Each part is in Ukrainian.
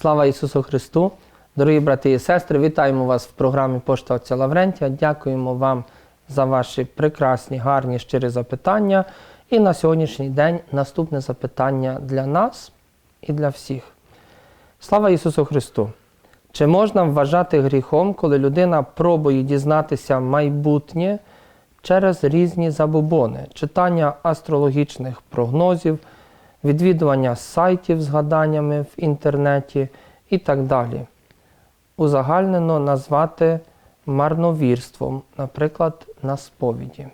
Слава Ісусу Христу! Дорогі брати і сестри, вітаємо вас в програмі Пошта Отця Лаврентія. Дякуємо вам за ваші прекрасні, гарні, щирі запитання. І на сьогоднішній день наступне запитання для нас і для всіх. Слава Ісусу Христу! Чи можна вважати гріхом, коли людина пробує дізнатися майбутнє через різні забобони, читання астрологічних прогнозів, відвідування сайтів з гаданнями в інтернеті і так далі? Узагальнено назвати марновірством, наприклад, на сповіді.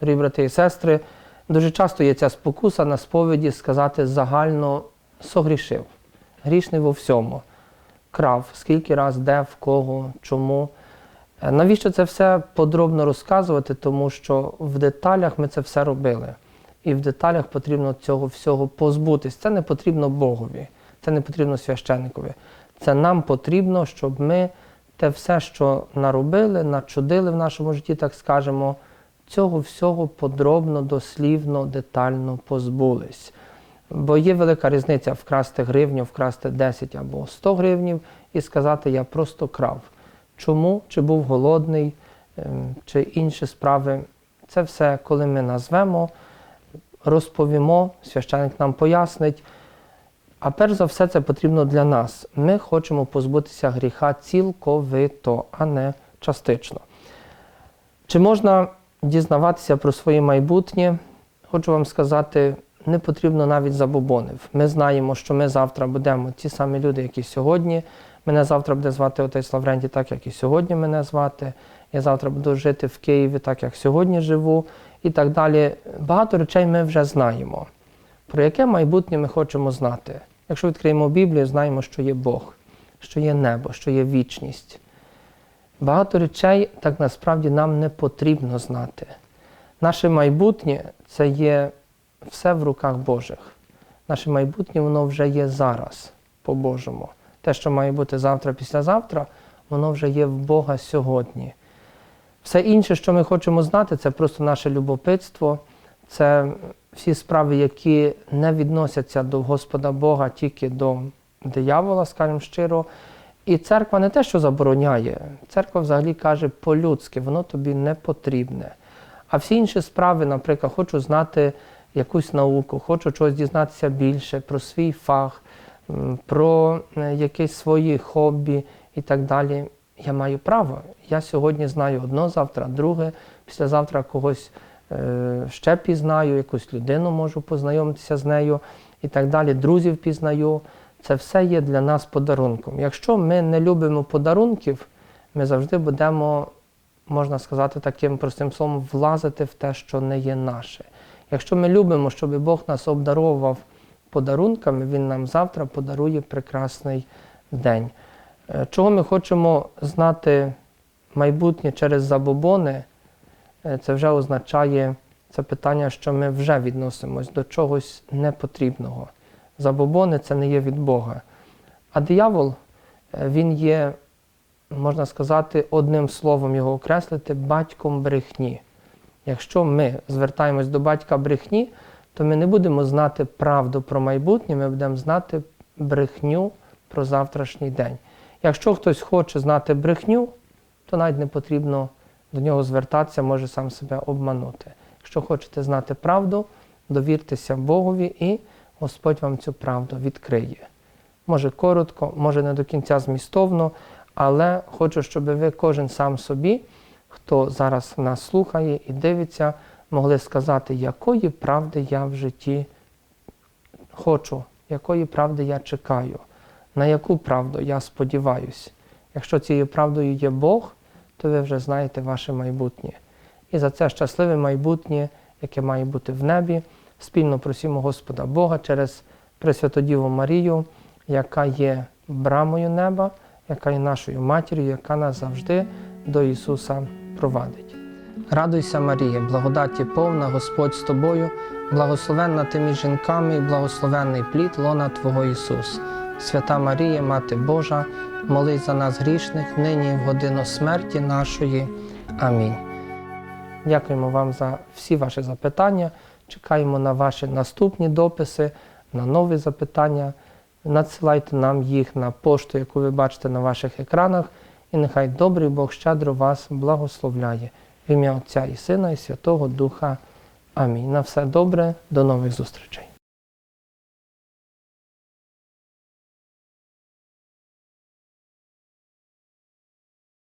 Дорогі брати і сестри, дуже часто є ця спокуса на сповіді сказати загально согрішив, грішний во всьому крав, скільки раз, де, в кого, чому. Е, Навіщо це все подробно розказувати? Тому що в деталях ми це все робили. І в деталях потрібно цього всього позбутись. Це не потрібно Богові, це не потрібно священникові. Це нам потрібно, щоб ми те все, що наробили, начудили в нашому житті, так скажемо, цього всього подробно, дослівно, детально позбулись. Бо є велика різниця вкрасти гривню, вкрасти 10 або 100 гривнів і сказати я просто крав. Чому? Чи був голодний, ем, чи інші справи. Це все, коли ми назвемо, розповімо, священник нам пояснить. А перш за все, це потрібно для нас. Ми хочемо позбутися гріха цілковито, а не частично. Чи можна дізнаватися про своє майбутнє? Хочу вам сказати, не потрібно навіть забобонів. Ми знаємо, що ми завтра будемо ті самі люди, які сьогодні. Мене завтра буде звати отець Лаврентій, так як і сьогодні мене звати. Я завтра буду жити в Києві, так як сьогодні живу, і так далі. Багато речей ми вже знаємо. Про яке майбутнє ми хочемо знати? Якщо відкриємо Біблію, знаємо, що є Бог, що є небо, що є вічність. Багато речей так насправді нам не потрібно знати. Наше майбутнє це є все в руках Божих. Наше майбутнє воно вже є зараз, по-божому. Те, що має бути завтра, післязавтра, воно вже є в Бога сьогодні. Все інше, що ми хочемо знати, це просто наше любопитство, це всі справи, які не відносяться до Господа Бога, тільки до диявола, скажімо щиро. І церква не те, що забороняє, церква взагалі каже по-людськи, воно тобі не потрібне. А всі інші справи, наприклад, хочу знати якусь науку, хочу чогось дізнатися більше про свій фах, про е, якісь свої хобі і так далі. Я маю право. Я сьогодні знаю одно, завтра друге, післязавтра когось е, ще пізнаю, якусь людину можу познайомитися з нею і так далі. Друзів пізнаю. Це все є для нас подарунком. Якщо ми не любимо подарунків, ми завжди будемо, можна сказати, таким простим словом, влазити в те, що не є наше. Якщо ми любимо, щоб Бог нас обдаровував подарунками, Він нам завтра подарує прекрасний день. Е, Чого ми хочемо знати майбутнє через забобони, е, це вже означає це питання, що ми вже відносимось до чогось непотрібного. Забобони це не є від Бога. А диявол, е, він є, можна сказати, одним словом його окреслити, батьком брехні. Якщо ми звертаємось до батька брехні, то ми не будемо знати правду про майбутнє, ми будемо знати брехню про завтрашній день. Якщо хтось хоче знати брехню, то навіть не потрібно до нього звертатися, може сам себе обманути. Якщо хочете знати правду, довіртеся Богові і Господь вам цю правду відкриє. Може коротко, може не до кінця змістовно, але хочу, щоб ви кожен сам собі, хто зараз нас слухає і дивиться, могли сказати, якої правди я в житті хочу, якої правди я чекаю, на яку правду я сподіваюся. Якщо цією правдою є Бог, то ви вже знаєте ваше майбутнє. І за це щасливе майбутнє, яке має бути в небі, спільно просимо Господа Бога через Пресвяту Діву Марію, яка є брамою неба, яка є нашою матір'ю, яка нас завжди до Ісуса провадить. Радуйся, Марія, благодаті повна, Господь з тобою, благословенна ти між жінками і благословенний плід лона Твого Ісус. Свята Марія, Мати Божа, молись за нас грішних, нині і в годину смерті нашої. Амінь. Дякуємо вам за всі ваші запитання. Чекаємо на ваші наступні дописи, на нові запитання. надсилайте нам їх на пошту, яку ви бачите на ваших екранах, і нехай добрий Бог щедро вас благословляє. В ім'я Отця і Сина і Святого Духа. Амінь. На все добре, до нових зустрічей.